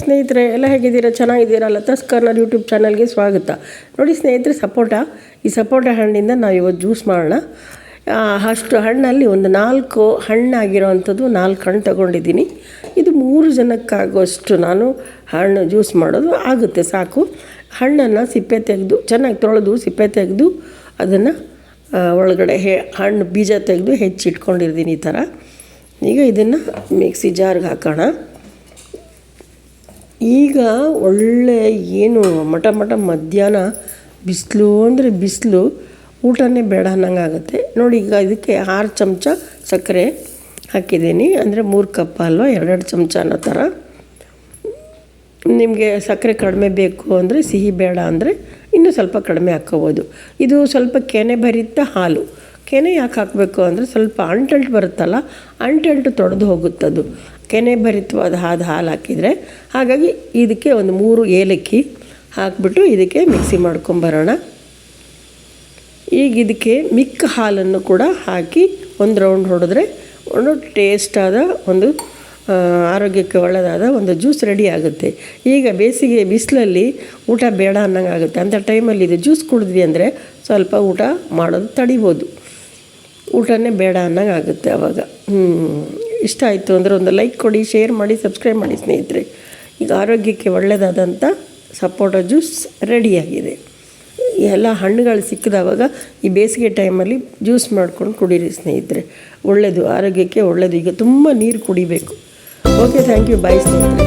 ಸ್ನೇಹಿತರೆ. ಎಲ್ಲ ಹೇಗಿದ್ದೀರಾ? ಚೆನ್ನಾಗಿದ್ದೀರಾ? ಲತಾಸ್ ಕಾರ್ನರ್ ಯೂಟ್ಯೂಬ್ ಚಾನಲ್ಗೆ ಸ್ವಾಗತ. ನೋಡಿ ಸ್ನೇಹಿತರೆ, ಸಪೋಟ. ಈ ಸಪೋಟ ಹಣ್ಣಿಂದ ನಾವು ಇವತ್ತು ಜ್ಯೂಸ್ ಮಾಡೋಣ. ಅಷ್ಟು ಹಣ್ಣಲ್ಲಿ ಒಂದು ನಾಲ್ಕು ಹಣ್ಣಾಗಿರೋವಂಥದ್ದು ನಾಲ್ಕು ಹಣ್ಣು ತಗೊಂಡಿದ್ದೀನಿ. ಇದು ಮೂರು ಜನಕ್ಕಾಗುವಷ್ಟು ನಾನು ಹಣ್ಣು ಜ್ಯೂಸ್ ಮಾಡೋದು ಆಗುತ್ತೆ, ಸಾಕು. ಹಣ್ಣನ್ನು ಸಿಪ್ಪೆ ತೆಗೆದು, ಚೆನ್ನಾಗಿ ತೊಳೆದು ಸಿಪ್ಪೆ ತೆಗೆದು ಅದನ್ನು ಒಳಗಡೆ ಹೆ, ಹಣ್ಣು ಬೀಜ ತೆಗೆದು ಹೆಚ್ಚಿಟ್ಕೊಂಡಿರ್ತೀನಿ ಈ ಥರ. ಈಗ ಇದನ್ನು ಮಿಕ್ಸಿ ಜಾರ್ಗೆ ಹಾಕೋಣ. ಈಗ ಒಳ್ಳೆ ಏನು ಮಟ ಮಟ ಮಧ್ಯಾಹ್ನ ಬಿಸಿಲು ಅಂದರೆ ಬಿಸಿಲು, ಊಟನೇ ಬೇಡ ಅನ್ನಂಗೆ ನೋಡಿ ಈಗ ಇದಕ್ಕೆ ಆರು ಚಮಚ ಸಕ್ಕರೆ ಹಾಕಿದ್ದೀನಿ. ಅಂದರೆ ಮೂರು ಕಪ್ ಅಲ್ವಾ? ಎರಡೆರಡು ಚಮಚ ಅನ್ನೋ ಥರ. ನಿಮಗೆ ಸಕ್ಕರೆ ಕಡಿಮೆ ಬೇಕು ಅಂದರೆ ಸಿಹಿ ಬೇಡ ಅಂದರೆ ಇನ್ನೂ ಸ್ವಲ್ಪ ಕಡಿಮೆ ಹಾಕ್ಕೋಬೋದು. ಇದು ಸ್ವಲ್ಪ ಕೆನೆ ಭರಿತ ಹಾಲು. ಕೆನೆ ಯಾಕೆ ಹಾಕಬೇಕು ಅಂದರೆ ಸ್ವಲ್ಪ ಅಂಟಂಟು ಬರುತ್ತಲ್ಲ ಅಂಟಂಟು ತೊಡೆದು ಹೋಗುತ್ತದು. ಕೆನೆ ಭರಿತವಾದ ಹಾದು ಹಾಲು ಹಾಕಿದರೆ, ಹಾಗಾಗಿ ಇದಕ್ಕೆ ಒಂದು ಮೂರು ಏಲಕ್ಕಿ ಹಾಕಿಬಿಟ್ಟು ಇದಕ್ಕೆ ಮಿಕ್ಸಿ ಮಾಡ್ಕೊಂಬರೋಣ. ಈಗ ಇದಕ್ಕೆ ಮಿಕ್ಕ ಹಾಲನ್ನು ಕೂಡ ಹಾಕಿ ಒಂದು ರೌಂಡ್ ಹೊಡೆದ್ರೆ ಒಂದು ಟೇಸ್ಟಾದ ಒಂದು ಆರೋಗ್ಯಕ್ಕೆ ಒಳ್ಳೆಯದಾದ ಒಂದು ಜ್ಯೂಸ್ ರೆಡಿ ಆಗುತ್ತೆ. ಈಗ ಬೇಸಿಗೆ ಬಿಸಿಲಲ್ಲಿ ಊಟ ಬೇಡ ಅನ್ನಂಗೆ ಆಗುತ್ತೆ ಅಂಥ ಟೈಮಲ್ಲಿ ಇದು ಜ್ಯೂಸ್ ಕುಡಿದ್ವಿ ಅಂದರೆ ಸ್ವಲ್ಪ ಊಟ ಮಾಡೋದು ತಡಿಬೋದು. ಊಟನೇ ಬೇಡ ಅನ್ನಂಗೆ ಆಗುತ್ತೆ ಆವಾಗ ಇಷ್ಟ ಆಯಿತು ಅಂದರೆ ಒಂದು ಲೈಕ್ ಕೊಡಿ ಶೇರ್ ಮಾಡಿ ಸಬ್ಸ್ಕ್ರೈಬ್ ಮಾಡಿ ಸ್ನೇಹಿತರೆ. ಈಗ ಆರೋಗ್ಯಕ್ಕೆ ಒಳ್ಳೆಯದಾದಂಥ ಸಪೋಟ ಜ್ಯೂಸ್ ರೆಡಿಯಾಗಿದೆ ಎಲ್ಲ ಹಣ್ಣುಗಳು ಸಿಕ್ಕಿದವಾಗ ಈ ಬೇಸಿಗೆ ಟೈಮಲ್ಲಿ ಜ್ಯೂಸ್ ಮಾಡ್ಕೊಂಡು ಕುಡೀರಿ ಸ್ನೇಹಿತರೆ. ಒಳ್ಳೆಯದು ಆರೋಗ್ಯಕ್ಕೆ ಒಳ್ಳೆಯದು ಈಗ ತುಂಬ ನೀರು ಕುಡಿಬೇಕು. ಓಕೆ ಥ್ಯಾಂಕ್ ಯು ಬಾಯ್ ಸ್ನೇಹಿತರೆ.